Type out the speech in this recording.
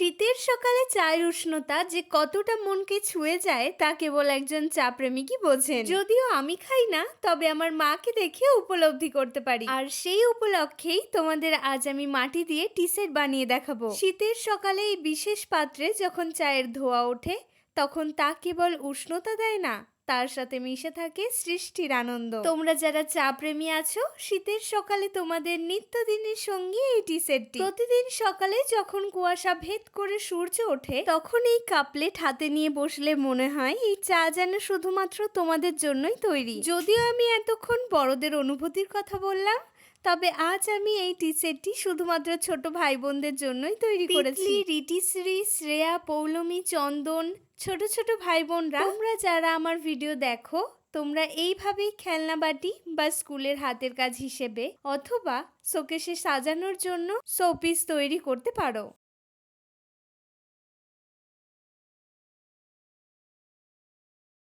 শীতের সকালে চায়ের উষ্ণতা যে কতটা মনকে ছুঁয়ে যায় তা কেবল একজন চা প্রেমিকই বোঝেন। যদিও আমি খাই না, তবে আমার মাকে দেখে উপলব্ধি করতে পারি। আর সেই উপলক্ষেই তোমাদের আজ আমি মাটি দিয়ে টি সেট বানিয়ে দেখাবো। শীতের সকালে এই বিশেষ পাত্রে যখন চায়ের ধোয়া ওঠে, তখন তা কেবল উষ্ণতা দেয় না তার সাথে মিশে থাকে সৃষ্টির আনন্দ। তোমরা যারা চা প্রেমী আছো, শীতের সকালে তোমাদের নিত্যদিনের সঙ্গী এই টি সেটটি। প্রতিদিন সকালে যখন কুয়াশা ভেদ করে সূর্য ওঠে, তখন এই কাপলেট হাতে নিয়ে বসলে মনে হয় এই চা যেন শুধুমাত্র তোমাদের জন্যই তৈরি। যদিও আমি এতক্ষণ বড়দের অনুভূতির কথা বললাম তবে আজ আমি এই টি সেটটি শুধুমাত্র ছোট ভাই বোনদের জন্যই তৈরি করেছি। রিটিশ্রী শ্রেয়া পৌলমী চন্দন ছোট ছোট ভাই বোনরা তোমরা যারা আমার ভিডিও দেখো তোমরা এইভাবেই খেলনা বাটি বা স্কুলের হাতের কাজ হিসেবে অথবা শোকেশে সাজানোর জন্য শোপিস তৈরি করতে পারো।